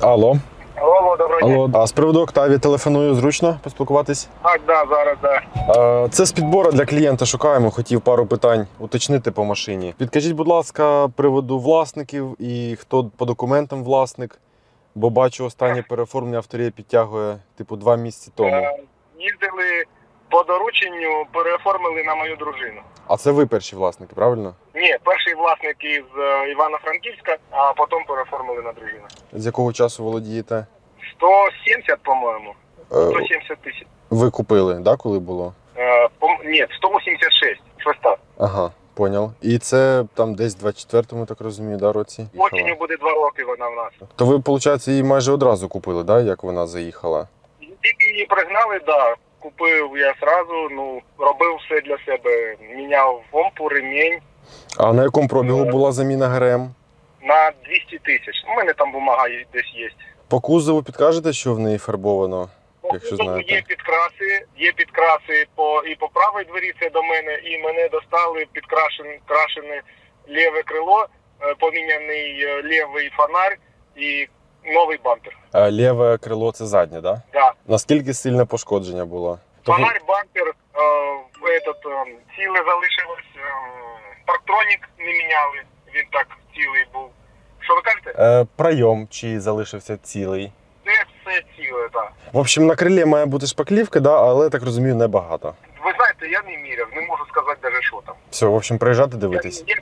Алло. Алло, доброго дня. Алло. А з приводу Октаві телефоную зручно поспілкуватись? Так, да, зараз, да. Е, Це з підбору для клієнта шукаємо. Хотів пару питань уточнити по машині. Підкажіть, будь ласка, приводу власників і хто по документам власник. Бо бачу, останнє переоформлення авторія підтягує типу два місяці тому. Е, їздили по дорученню, переоформили на мою дружину. А це ви перші власники, правильно? Ні, перший власник із е, Івано-Франківська, а потім переоформили на дружину. З якого часу володієте? 170, по-моєму. Е, 170 тисяч. Ви купили, да, коли було? Е, пом- ні, 186. Шоста. Ага, поняв. І це там десь в 24-му, так розумію, да, році? Осінню буде два роки вона в нас. То ви, виходить, її майже одразу купили, да, як вона заїхала? Тільки її пригнали, да. Купив я сразу, ну, робив все для себе. Міняв помпу, ремінь А на якому пробігу була заміна ГРМ? на 200 тисяч. У мене там бумага є- десь є. По кузову підкажете, що в неї фарбовано? Якщо Ну, знаєте. Є підкраси, є підкраси по і по правій двері це до мене, і мене достали підкрашене крашене ліве крило, е, поміняний е, лівий фонарь і новий бампер. А ліве крило це заднє, да? Да. Наскільки сильне пошкодження було? Фонарь, бампер, е, этот, е, ціле залишилось, е, парктронік не міняли, він так цілий був. Що ви кажете? Е, прийом чи залишився цілий. Це все ціле, так. В общем, на крилі має бути шпаклівка, да, але так розумію, небагато. Ви знаєте, я не міряв, не можу сказати навіть, що там. Все, в общем, приїжджати Я, дивитись. я